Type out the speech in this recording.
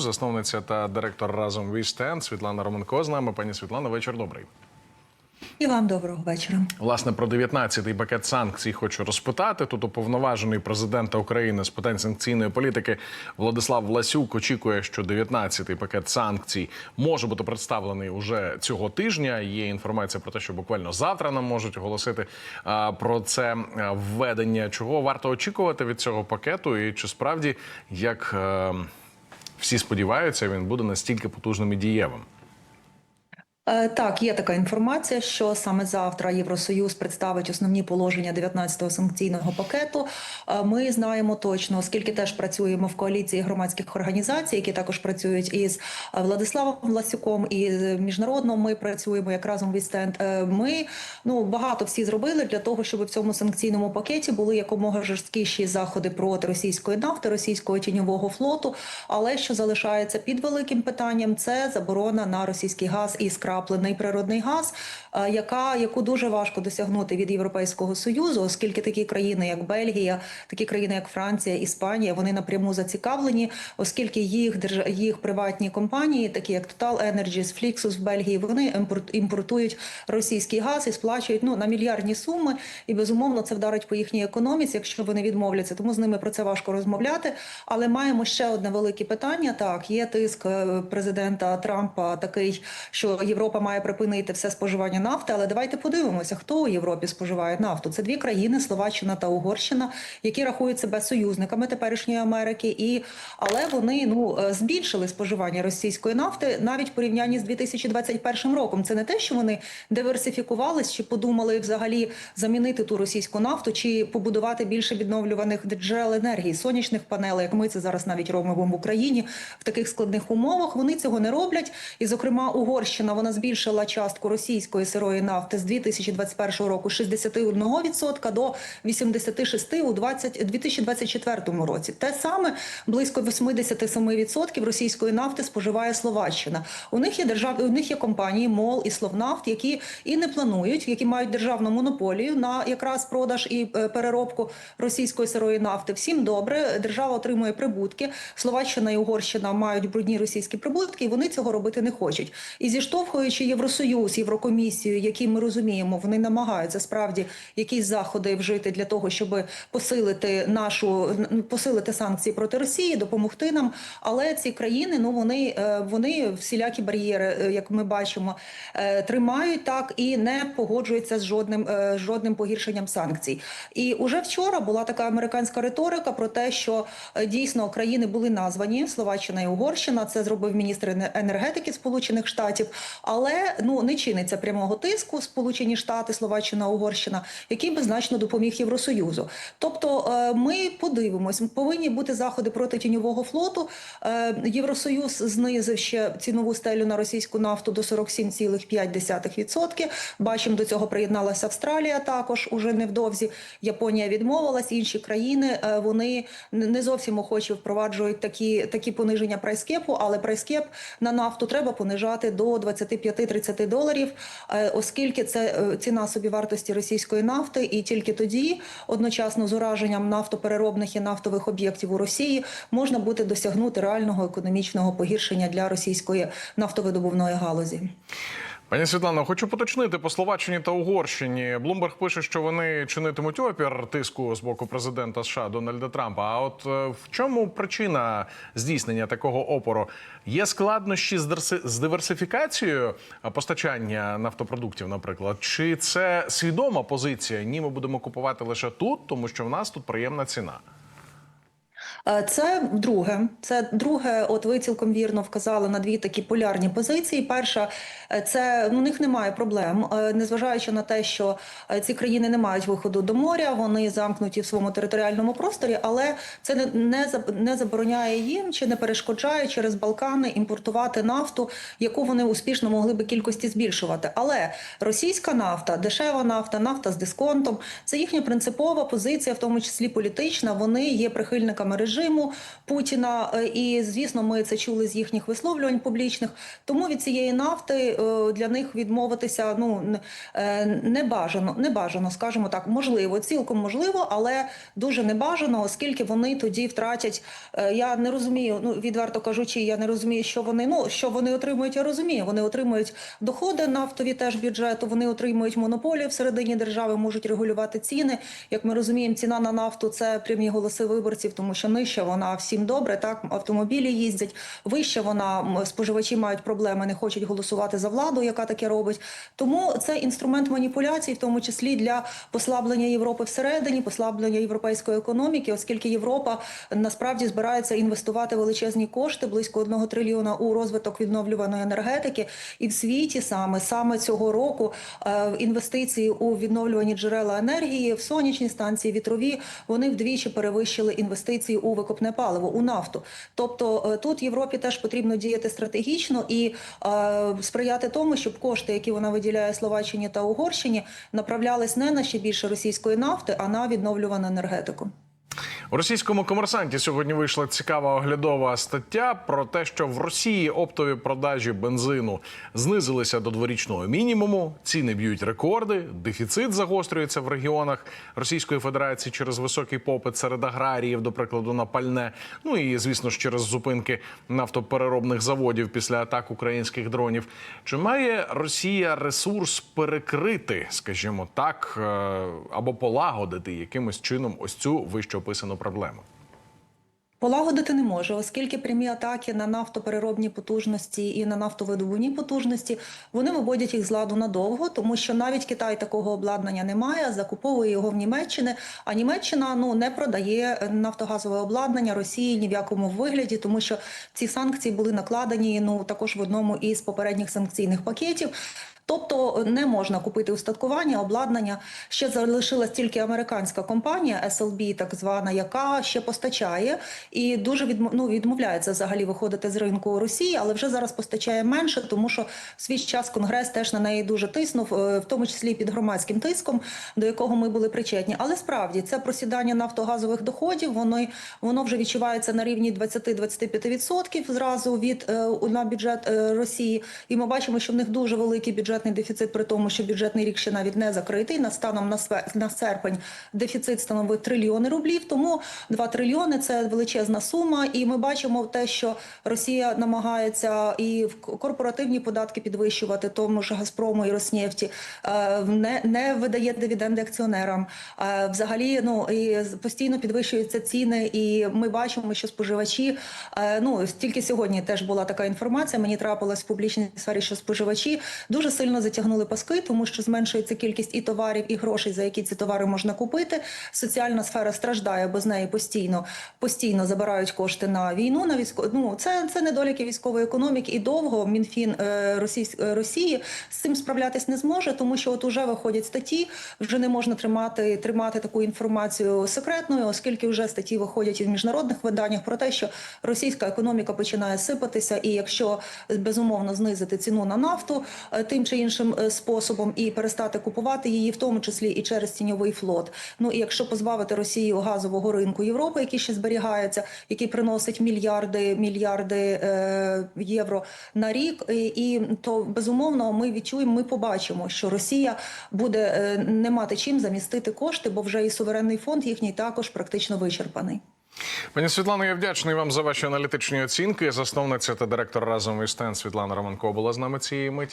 засновниця та директор разом Stand Світлана Роменко з нами. Пані Світлана, вечір добрий. І вам доброго вечора. Власне про 19-й пакет санкцій хочу розпитати. Тут уповноважений президента України з питань санкційної політики Владислав Власюк очікує, що 19-й пакет санкцій може бути представлений уже цього тижня. Є інформація про те, що буквально завтра нам можуть оголосити про це введення. Чого варто очікувати від цього пакету, і чи справді як е, всі сподіваються, він буде настільки потужним і дієвим? Е, Так, є така інформація, що саме завтра Євросоюз представить основні положення 19-го санкційного пакету. Е, Ми знаємо точно, оскільки теж працюємо в коаліції громадських організацій, які також працюють із е, Владиславом Власюком, і міжнародно ми працюємо як разом від стенд. Ми ну багато всі зробили для того, щоб в цьому санкційному пакеті були якомога жорсткіші заходи проти російської нафти, російського тіньового флоту. Але що залишається під великим питанням, це заборона на російський газ і скраплений природний газ, е, яка яку дуже важко досягнути від Європейського союзу, оскільки такі країни, як Бельгія, такі країни, як Франція, Іспанія, вони напряму зацікавлені, оскільки їх їх приватні компанії, такі як Total Energies, Flixus в Бельгії, вони імпорт- імпортують російський газ і сплачують ну на мільярдні суми. І безумовно це вдарить по їхній економіці, якщо вони відмовляться. Тому з ними про це важко розмовляти. Але маємо ще одне велике питання. Так, є тиск е, президента Трампа такий, що Європа має припинити все споживання нафти. Але давайте подивимося, хто у Європі споживає нафту. Це дві країни Словаччина та Угорщина, які рахують себе союзниками теперішньої Америки, і але вони ну е, збільшили споживання російської нафти навіть в порівнянні з 2021 роком. Це не те, що вони диверсифікувались чи подумали взагалі замінити ту російську нафту, чи побудувати більше відновлюваних джерел енергії, сонячних панелей, як ми це зараз навіть робимо в Україні в таких складних умовах. Вони цього не роблять. І, зокрема, Угорщина вона збільшила частку російської сирої нафти з 2021 року з 61% до 86% у 20, 2024 році. Те саме близько 87% російської нафти споживає Словаччина. У них є держав... у них є компанії МОЛ і Словнафт, які і не планують, які мають державну монополію на якраз продаж і е, переробку російської сирої нафти. Всім добре, держава отримує прибутки. Словаччина і Угорщина мають брудні російські прибутки, і вони цього робити не хочуть. І зіштовхуючи Євросоюз, Єврокомісію, які ми розуміємо, вони намагаються справді якісь заходи вжити для того, щоб посилити нашу посилити санкції проти Росії, допомогти нам. Але ці країни, ну вони, е, вони всілякі бар'єри, е, як ми бачимо, е, тримають так і не погоджуються з жодним жодним погіршенням санкцій. І уже вчора була така американська риторика про те, що дійсно країни були названі Словаччина і Угорщина. Це зробив міністр енергетики Сполучених Штатів, але ну не чиниться прямого тиску Сполучені Штати, Словаччина, Угорщина, який би значно допоміг Євросоюзу. Тобто е, ми подивимось, повинні бути заходи проти тіньового флоту. Е, Євросоюз знизив ще цінову стелю на російську нафту до 47,5%. Бачимо, до цього приєдналася Австралія також уже невдовзі. Японія відмовилась, інші країни е, вони не зовсім охоче впроваджують такі, такі пониження прайскепу, але прайскеп на нафту треба понижати до 25-30 доларів, е, оскільки це е, ціна собівартості російської нафти, і тільки тоді, одночасно з ураженням нафтопереробних і нафтових об'єктів у Росії, можна буде досягнути реального економічного погіршення для російської нафтовидобувної галузі. Пані Світлано, хочу поточнити по Словаччині та Угорщині. Блумберг пише, що вони чинитимуть опір тиску з боку президента США Дональда Трампа. А от е, в чому причина здійснення такого опору? Є складнощі з диверсифікацією постачання нафтопродуктів, наприклад, чи це свідома позиція? Ні, ми будемо купувати лише тут, тому що в нас тут приємна ціна. Е, Це друге. Це друге. От ви цілком вірно вказали на дві такі полярні позиції. Перша е, це ну, у них немає проблем, е, незважаючи на те, що ці країни не мають виходу до моря, вони замкнуті в своєму територіальному просторі, але це не не, не забороняє їм чи не перешкоджає через Балкани імпортувати нафту, яку вони успішно могли би кількості збільшувати. Але російська нафта, дешева нафта, нафта з дисконтом це їхня принципова позиція, в тому числі політична. Вони є прихильниками режиму режиму Путіна. Е, І звісно, ми це чули з їхніх висловлювань публічних. Тому від цієї нафти е, для них відмовитися ну е, не бажано, не бажано, скажімо так, можливо, цілком можливо, але дуже не бажано, оскільки вони тоді втратять. Я не розумію, ну відверто кажучи, я не розумію, що вони ну що вони отримують. Я розумію. Вони отримують доходи нафтові теж бюджету. Вони отримують монополію всередині держави, можуть регулювати ціни. Як ми розуміємо, ціна на нафту це прямі голоси виборців, тому що нижче вона всім добре. Так автомобілі їздять. Вище вона споживачі мають проблеми, не хочуть голосувати за владу, яка таке робить. Тому це інструмент маніпуляцій, в тому числі для послаблення Європи всередині, послаблення європейської економіки, оскільки Європа насправді збирається інвестувати величезні кошти, близько одного трильйона у розвиток відновлюваної енергетики, і в світі саме саме цього року е, інвестиції у відновлювані джерела енергії, в сонячні станції, вітрові, вони вдвічі перевищили інвестиції у викопне паливо, у нафту. Тобто е, тут Європі теж потрібно діяти стратегічно і е, сприяти тому, щоб кошти, які вона виділяє Словаччині та Угорщині, направлялись не на ще більше російської нафти, а на відновлювану енергетику. У російському комерсанті сьогодні вийшла цікава оглядова стаття про те, що в Росії оптові продажі бензину знизилися до дворічного мінімуму. Ціни б'ють рекорди, дефіцит загострюється в регіонах Російської Федерації через високий попит серед аграріїв, до прикладу, на пальне. Ну і звісно ж через зупинки нафтопереробних заводів після атак українських дронів. Чи має Росія ресурс перекрити, скажімо так, е, або полагодити якимось чином ось цю вище описану проблему? Полагодити не може, оскільки прямі атаки на нафтопереробні потужності і на нафтовидобувні потужності вони виводять їх з ладу надовго, тому що навіть Китай такого обладнання не має, закуповує його в Німеччини. А Німеччина ну не продає нафтогазове обладнання Росії ні в якому вигляді, тому що ці санкції були накладені ну також в одному із попередніх санкційних пакетів. Тобто не можна купити устаткування, обладнання. Ще залишилась тільки американська компанія SLB, так звана, яка ще постачає і дуже відм... ну, відмовляється взагалі виходити з ринку Росії, але вже зараз постачає менше, тому що в свій час Конгрес теж на неї дуже тиснув, е, в тому числі під громадським тиском, до якого ми були причетні. Але справді це просідання нафтогазових доходів. Воно воно вже відчувається на рівні 20-25% зразу від е, на бюджет е, Росії. І ми бачимо, що в них дуже великий бюджетний дефіцит, при тому, що бюджетний рік ще навіть не закритий. На станом на серпень дефіцит становить трильйони рублів. Тому 2 трильйони це величезна сума. І ми бачимо те, що Росія намагається і в корпоративні податки підвищувати, тому ж Газпрому і Роснефті е, не, не видає дивіденди акціонерам. Е, Взагалі, ну і постійно підвищуються ціни, і ми бачимо, що споживачі е, ну тільки сьогодні теж була така інформація. Мені трапилась в публічній сфері, що споживачі дуже сильно затягнули паски, тому що зменшується кількість і товарів, і грошей, за які ці товари можна купити. Соціальна сфера страждає, бо з неї постійно постійно забирають кошти на війну. На військо... ну, це, це недоліки військової економіки, і довго мінфін е, Російсь... е, Росії з цим справлятись не зможе, тому що от уже виходять статті, вже не можна тримати тримати таку інформацію секретною, оскільки вже статті виходять і в міжнародних виданнях про те, що російська економіка починає сипатися, і якщо безумовно знизити ціну на нафту е, тим чи іншим е, способом і перестати купувати її, в тому числі і через тіньовий флот. Ну і якщо позбавити Росію газового ринку Європи, який ще зберігається, який приносить мільярди мільярди е, євро на рік, і, і то безумовно ми відчуємо, ми побачимо, що Росія буде е, не мати чим замістити кошти, бо вже і суверенний фонд їхній також практично вичерпаний. Пані Світлано, я вдячний вам за ваші аналітичні оцінки. Засновниця та директор разом із ТЕН Світлана Романко була з нами цієї миті.